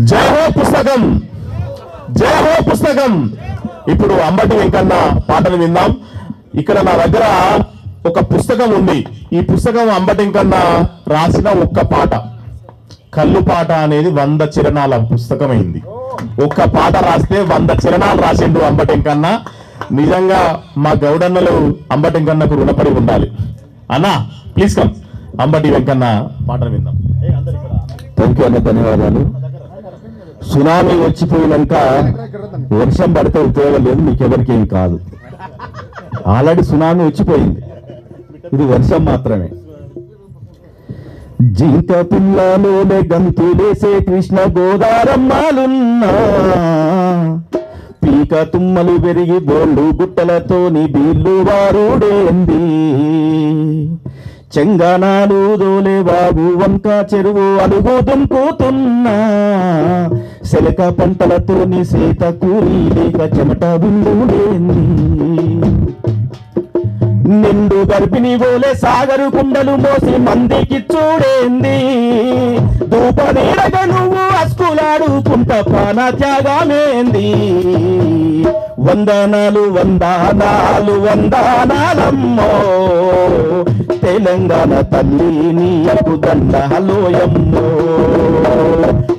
జయహో పుస్తకం. జయహో పుస్తకం. ఇప్పుడు అంబటి వెంకన్న పాటలు విందాం. ఇక్కడ నా దగ్గర ఒక పుస్తకం ఉంది. ఈ పుస్తకం అంబటి వెంకన్న రాసిన ఒక్క పాట. కళ్ళు పాట అనేది వంద చిరణాల పుస్తకం అయింది ఒక్క పాట రాస్తే వంద చిరణాలు రాసిండు అంబటెంకన్న నిజంగా మా గౌడన్నలు అంబటెంకన్నకు రుణపడి ఉండాలి. అన్నా ప్లీజ్ కమ్ అంబటి వెంకన్న పాటలు విందాం. థ్యాంక్ అన్న ధన్యవాదాలు. సునామీ వచ్చిపోయినాక వర్షం పడితే ఉపయోగం లేదు మీకెవరికి ఏం కాదు. ఆల్రెడీ సునామీ వచ్చిపోయింది. ఇది వర్షం మాత్రమే. జీత పిల్లలోనే గంతులేసే కృష్ణ గోదారమ్మాలున్నా పీక తుమ్మలు పెరిగి బోళ్ళు గుట్టలతోని బీళ్ళు వారుడేంది? చెంగనాలు దోలే బాబు వంక చెరువు అలుగు దుంకుతున్నా శలక పంటలతోని సీత కూరి లేక చెమట బిందుడేంది నిండు గర్భిణి ఓలే సాగరు కుండలు మోసి మందికి చూడేంది. దూపనీడగా నువ్వు అస్కులాడుకుంట ప్రాణ త్యాగమేంది వందనాలు వందనాలు వందనాలమ్మో. తెలంగాణ తల్లి నీకు దండలోయమ్మో.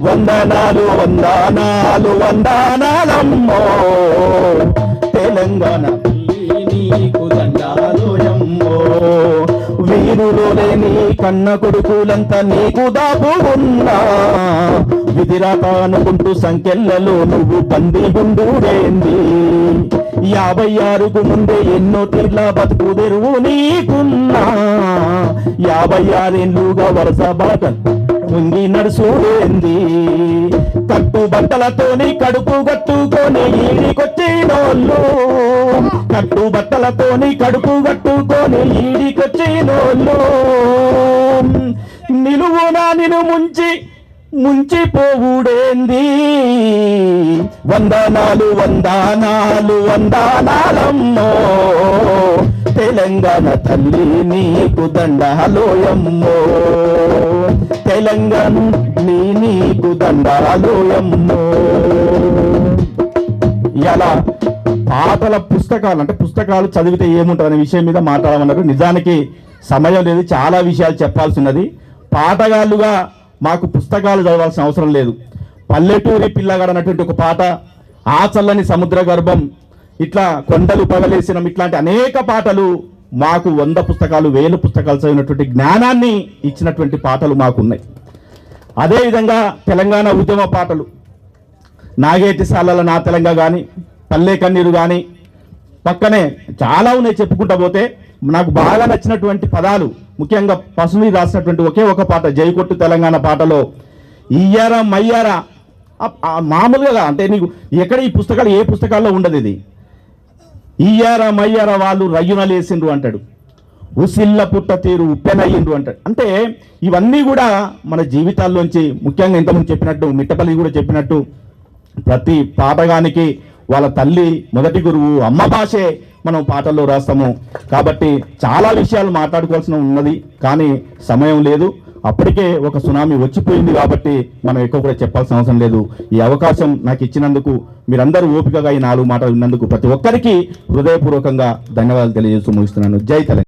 వందనాలు వందనాలు వందనాలమ్మో. కన్న కొడుకులంతా నీకు దాపు ఉన్నా. విధిరాత అనుకుంటూ సంఖ్యలలో నువ్వు బందీ గుండూరేంది యాభై ఆరుకు ముందే ఎన్నో తీర్ల బతుకు తెరువు నీకున్నా. యాభై ఆరేళ్ళుగా వరుస బాట ఉంగి నడుసుడేంది? కట్టు బట్టలతోని కడుపు కట్టుకొని ఈడికొచ్చేనోళ్ళు కట్టు బట్టలతోని కడుపు కట్టుకొని ఈడికొచ్చినోళ్ళు నిలువునా నిను ముంచి ముంచిపోవుడేంది? వందనాలు వందనాలు వందనాలమ్మో. తెలంగాణ తల్లి నీకు దండాలోయమ్మో. తెలంగాణ నీ నీకు దండాలోయమ్మో. ఎలా? పాటల పుస్తకాలు అంటే పుస్తకాలు చదివితే ఏముంటుంది అనే విషయం మీద మాట్లాడమన్నారు. నిజానికి సమయం లేదు చాలా విషయాలు చెప్పాల్సి ఉన్నది పాటగాళ్ళుగా మాకు పుస్తకాలు చదవాల్సిన అవసరం లేదు. పల్లెటూరి పిల్లగాడు అన్నటువంటి ఒక పాట ఆ చల్లని సముద్ర గర్భం ఇట్లా కొండలు పగలేసినం ఇట్లాంటి అనేక పాటలు మాకు వంద పుస్తకాలు వేల పుస్తకాలు చదివినటువంటి జ్ఞానాన్ని ఇచ్చినటువంటి పాటలు మాకున్నాయి. అదేవిధంగా తెలంగాణ ఉద్యమ పాటలు నాగేటి సాలల నా తెలంగాణ కానీ పల్లె కన్నీరు కానీ పక్కనే చాలా ఉన్నాయి చెప్పుకుంటా పోతే నాకు బాగా నచ్చినటువంటి పదాలు ముఖ్యంగా పసుని రాసినటువంటి ఒకే ఒక పాట జైకొట్టు తెలంగాణ పాటలో ఇయ్యారా మయ్యారా మామూలుగా అంటే నీకు ఎక్కడ ఈ పుస్తకాలు ఏ పుస్తకాల్లో ఉండదు ఇది. ఇయ్యారా మయ్యారా వాళ్ళు రయ్యునలేసిండ్రు అంటాడు. ఉసిల్ల పుట్ట తీరు ఉప్పెనయ్యిండ్రు అంటాడు. అంటే ఇవన్నీ కూడా మన జీవితాల్లోంచి ముఖ్యంగా ఇంతకుముందు చెప్పినట్టు మిట్టపల్లి కూడా చెప్పినట్టు ప్రతి పాటగానికి వాళ్ళ తల్లి మొదటి గురువు అమ్మ భాషే మనం పాటల్లో రాస్తాము. కాబట్టి చాలా విషయాలు మాట్లాడుకోవాల్సిన ఉన్నది కానీ సమయం లేదు. అప్పటికే ఒక సునామీ వచ్చిపోయింది కాబట్టి మనం ఎక్కువ కూడా చెప్పాల్సిన అవసరం లేదు. ఈ అవకాశం నాకు ఇచ్చినందుకు మీరందరూ ఓపికగా ఈ నాలుగు మాటలు విన్నందుకు ప్రతి ఒక్కరికి హృదయపూర్వకంగా ధన్యవాదాలు తెలియజేస్తూ ముగిస్తున్నాను. జై తల